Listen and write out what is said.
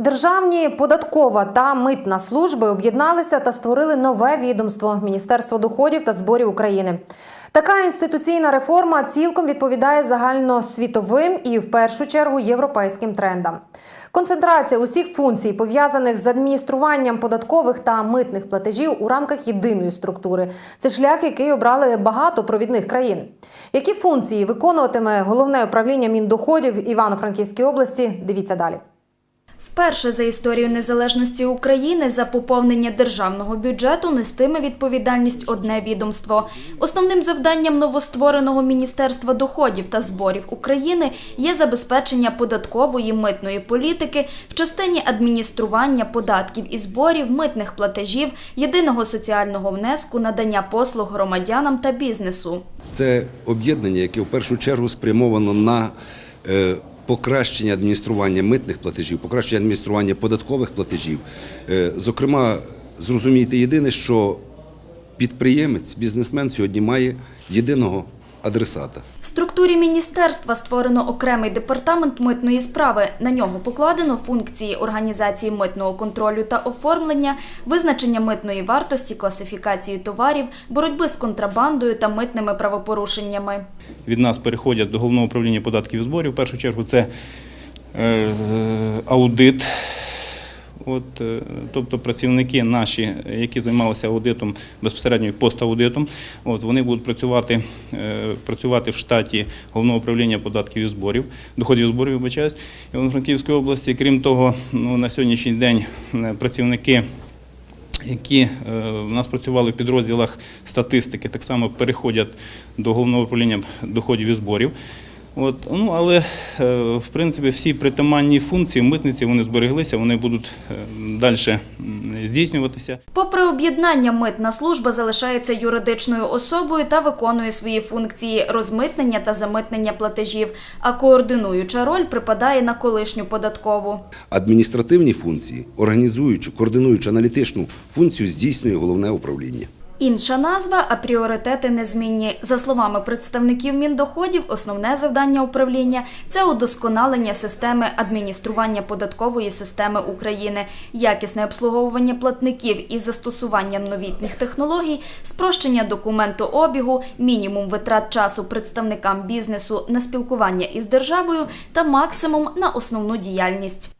Державні податкова та митна служби об'єдналися та створили нове відомство Міністерство доходів та зборів України. Така інституційна реформа цілком відповідає загальносвітовим і в першу чергу європейським трендам. Концентрація усіх функцій, пов'язаних з адмініструванням податкових та митних платежів у рамках єдиної структури. Це шлях, який обрали багато провідних країн. Які функції виконуватиме головне управління Міндоходів Івано-Франківської області? Дивіться далі. Вперше за історію незалежності України за поповнення державного бюджету нестиме відповідальність одне відомство. Основним завданням новоствореного Міністерства доходів та зборів України є забезпечення податкової митної політики в частині адміністрування податків і зборів, митних платежів, єдиного соціального внеску, надання послуг громадянам та бізнесу. Це об'єднання, яке в першу чергу спрямовано на е, покращення адміністрування митних платежів, покращення адміністрування податкових платежів. Е, Зокрема, зрозумійте єдине, що підприємець, бізнесмен сьогодні має єдиного адресата. В структурі міністерства створено окремий департамент митної справи. На нього покладено функції організації митного контролю та оформлення, визначення митної вартості, класифікації товарів, боротьби з контрабандою та митними правопорушеннями. Від нас переходять до головного управління податків і зборів. В першу чергу це е, аудит. От, е, тобто працівники наші, які займалися аудитом безпосередньо і поstaудитом, от, вони будуть працювати, е, працювати в штаті головного управління податків і зборів, доходів і зборів, вибачаюсь, Івано-Франківської області. Крім того, ну, на сьогоднішній день працівники які е, в нас працювали в підрозділах статистики, так само переходять до головного управління доходів і зборів. От, ну, але е, в принципі всі притаманні функції митниці вони збереглися, вони будуть далі здійснюватися. Попри об'єднання, митна служба залишається юридичною особою та виконує свої функції розмитнення та замитнення платежів, а координуюча роль припадає на колишню податкову. Адміністративні функції, організуючу, координуючу аналітичну функцію здійснює головне управління. Інша назва, а пріоритети незмінні. За словами представників Міндоходів, основне завдання управління це удосконалення системи адміністрування податкової системи України, якісне обслуговування платників із застосуванням новітніх технологій, спрощення документообігу, мінімум витрат часу представникам бізнесу на спілкування із державою та максимум на основну діяльність.